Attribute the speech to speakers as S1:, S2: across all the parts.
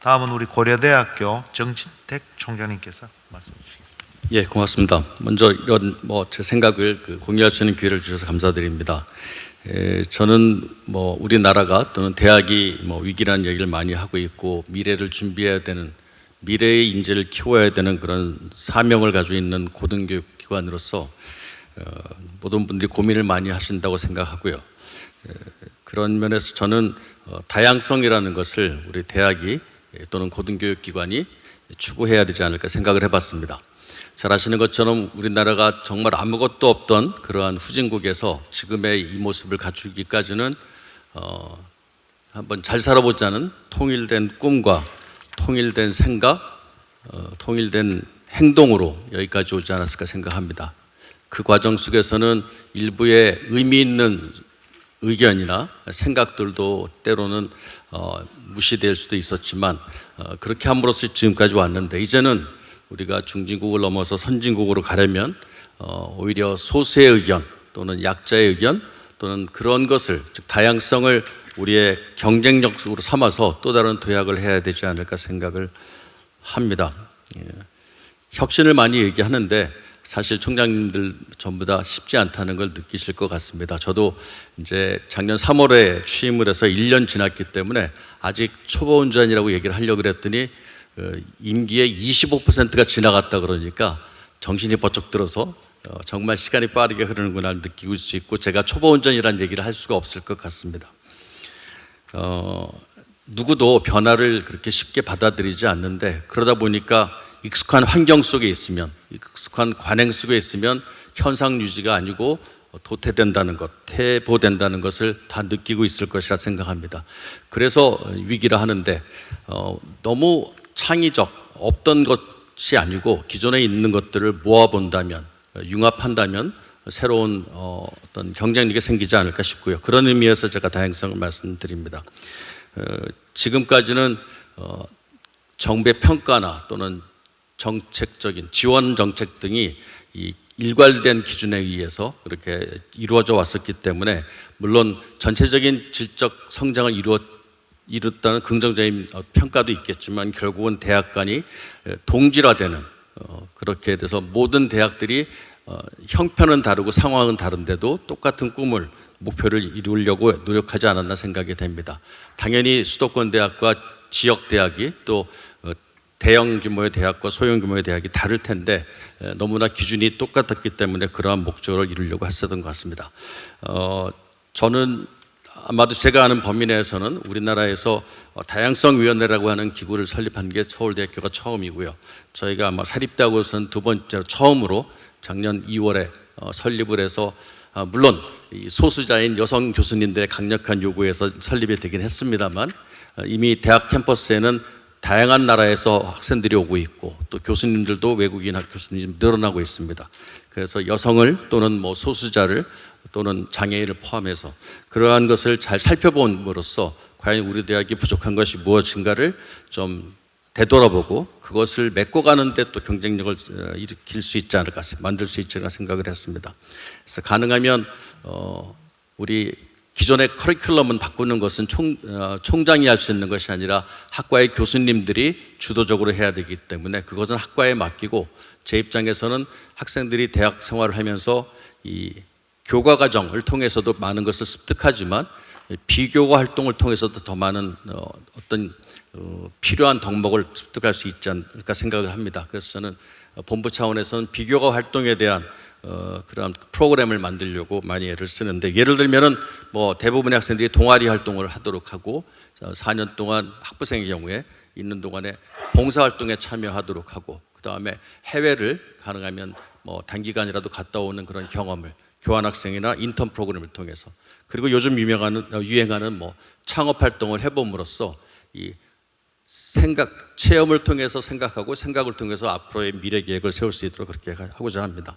S1: 다음은 우리 고려대학교 정진택 총장님께서 말씀 주시겠습니다.
S2: 예, 고맙습니다. 먼저 이런 뭐 제 생각을 그 공유할 수 있는 기회를 주셔서 감사드립니다. 에, 저는 뭐 우리나라가 또는 대학이 뭐 위기라는 얘기를 많이 하고 있고 미래를 준비해야 되는 미래의 인재를 키워야 되는 그런 사명을 가지고 있는 고등교육 기관으로서 어, 모든 분들이 고민을 많이 하신다고 생각하고요. 에, 그런 면에서 저는 어, 다양성이라는 것을 우리 대학이 예, 또는 고등교육기관이 추구해야 되지 않을까 생각을 해봤습니다. 잘 아시는 것처럼 우리나라가 정말 아무것도 없던 그러한 후진국에서 지금의 이 모습을 갖추기까지는 어, 한번 잘 살아보자는 통일된 꿈과 통일된 생각, 어, 통일된 행동으로 여기까지 오지 않았을까 생각합니다. 그 과정 속에서는 일부의 의미 있는 의견이나 생각들도 때로는 어, 무시될 수도 있었지만 어, 그렇게 함으로써 지금까지 왔는데 이제는 우리가 중진국을 넘어서 선진국으로 가려면 어, 오히려 소수의 의견 또는 약자의 의견 또는 그런 것을 즉 다양성을 우리의 경쟁력으로 삼아서 또 다른 도약을 해야 되지 않을까 생각을 합니다. 예. 혁신을 많이 얘기하는데 사실 총장님들 전부 다 쉽지 않다는 걸 느끼실 것 같습니다. 저도 이제 작년 3월에 취임을 해서 1년 지났기 때문에 아직 초보 운전이라고 얘기를 하려고 그랬더니 어, 임기의 25%가 지나갔다 그러니까 정신이 번쩍 들어서 어, 정말 시간이 빠르게 흐르는구나 느끼고 수 있고 제가 초보 운전이라는 얘기를 할 수가 없을 것 같습니다. 어, 누구도 변화를 그렇게 쉽게 받아들이지 않는데 그러다 보니까 익숙한 환경 속에 있으면 익숙한 관행 속에 있으면 현상 유지가 아니고 도태된다는 것, 퇴보된다는 것을 다 느끼고 있을 것이라 생각합니다. 그래서 위기라 하는데 어, 너무 창의적 없던 것이 아니고 기존에 있는 것들을 모아본다면 융합한다면 새로운 어, 어떤 경쟁력이 생기지 않을까 싶고요. 그런 의미에서 제가 다양성을 말씀드립니다. 어, 지금까지는 어, 정부의 평가나 또는 정책적인 지원 정책 등이 이 일괄된 기준에 의해서 그렇게 이루어져 왔었기 때문에 물론 전체적인 질적 성장을 이루어 이뤘다는 긍정적인 어, 평가도 있겠지만 결국은 대학 간이 에, 동질화되는 어, 그렇게 돼서 모든 대학들이 어, 형편은 다르고 상황은 다른데도 똑같은 꿈을 목표를 이루려고 노력하지 않았나 생각이 됩니다. 당연히 수도권 대학과 지역 대학이 또 어, 대형 규모의 대학과 소형 규모의 대학이 다를 텐데 에, 너무나 기준이 똑같았기 때문에 그러한 목적을 이루려고 했었던 것 같습니다. 어, 저는 아마도 제가 아는 범위 내에서는 우리나라에서 어, 다양성위원회라고 하는 기구를 설립한 게 서울대학교가 처음이고요. 저희가 아마 사립대학으로서는 두 번째로 처음으로 작년 2월에 어, 설립을 해서 아, 물론 이 소수자인 여성 교수님들의 강력한 요구에서 설립이 되긴 했습니다만 어, 이미 대학 캠퍼스에는 다양한 나라에서 학생들이 오고 있고 또 교수님들도 외국인 학 교수님 늘어나고 있습니다. 그래서 여성을 또는 뭐 소수자를 또는 장애인을 포함해서 그러한 것을 잘 살펴봄으로써 과연 우리 대학이 부족한 것이 무엇인가를 좀 되돌아보고 그것을 메꿔 가는데 또 경쟁력을 어, 일으킬 수 있지 않을까 만들 수 있지 않을까 생각을 했습니다. 그래서 가능하면 어, 우리 기존의 커리큘럼은 바꾸는 것은 총, 어, 총장이 할 수 있는 것이 아니라 학과의 교수님들이 주도적으로 해야 되기 때문에 그것은 학과에 맡기고 제 입장에서는 학생들이 대학 생활을 하면서 이 교과 과정을 통해서도 많은 것을 습득하지만 비교과 활동을 통해서도 더 많은 어, 어떤 어, 필요한 덕목을 습득할 수 있지 않을까 생각을 합니다. 그래서 저는 어, 본부 차원에서는 비교과 활동에 대한 어, 그런 프로그램을 만들려고 많이 애를 쓰는데 예를 들면은 뭐 대부분의 학생들이 동아리 활동을 하도록 하고 4년 동안 학부생의 경우에 있는 동안에 봉사 활동에 참여하도록 하고 그 다음에 해외를 가능하면 뭐 단기간이라도 갔다 오는 그런 경험을 교환학생이나 인턴 프로그램을 통해서 그리고 요즘 유명하는 어, 유행하는 뭐 창업 활동을 해봄으로써 이 생각 체험을 통해서 생각하고 생각을 통해서 앞으로의 미래 계획을 세울 수 있도록 그렇게 하고자 합니다.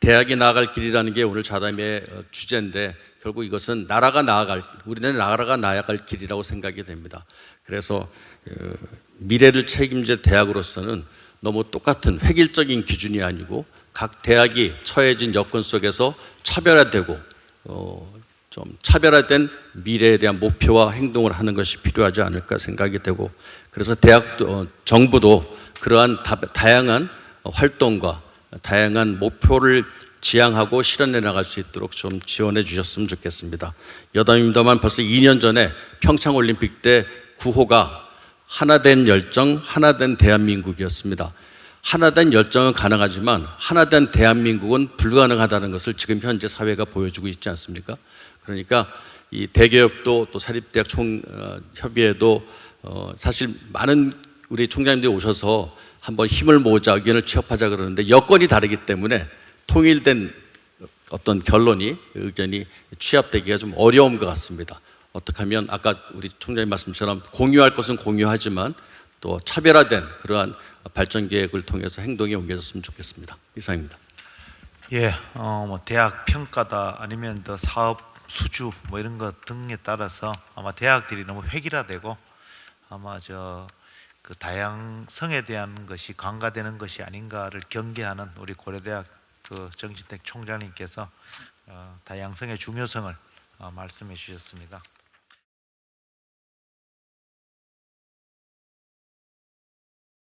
S2: 대학이 나아갈 길이라는 게 오늘 자담의 어, 주제인데 결국 이것은 나라가 나아갈 우리는 나라가 나아갈 길이라고 생각이 됩니다. 그래서 어, 미래를 책임질 대학으로서는 너무 똑같은 획일적인 기준이 아니고 각 대학이 처해진 여건 속에서 차별화되고 어, 좀 차별화된 미래에 대한 목표와 행동을 하는 것이 필요하지 않을까 생각이 되고 그래서 대학도 어, 정부도 그러한 다, 다양한 활동과 다양한 목표를 지향하고 실현해 나갈 수 있도록 좀 지원해 주셨으면 좋겠습니다. 여담입니다만 벌써 2년 전에 평창 올림픽 때 구호가 하나된 열정, 하나된 대한민국이었습니다. 하나된 열정은 가능하지만 하나된 대한민국은 불가능하다는 것을 지금 현재 사회가 보여주고 있지 않습니까? 그러니까 이 대교협도 또 사립대학 총 어, 협의회도 어, 사실 많은 우리 총장님들이 오셔서 한번 힘을 모으자 의견을 취합하자 그러는데 여건이 다르기 때문에 통일된 어떤 결론이 의견이 취합되기가 좀 어려운 것 같습니다. 어떻게 하면 아까 우리 총장님 말씀처럼 공유할 것은 공유하지만 또 차별화된 그러한 발전 계획을 통해서 행동에 옮겨졌으면 좋겠습니다. 이상입니다.
S1: 예, 어, 뭐 대학 평가다 아니면 더 사업 수주 뭐 이런 것 등에 따라서 아마 대학들이 너무 획일화되고 아마 저 그 다양성에 대한 것이 강화되는 것이 아닌가를 경계하는 우리 고려대학 그 정진택 총장님께서 어, 다양성의 중요성을 어, 말씀해 주셨습니다.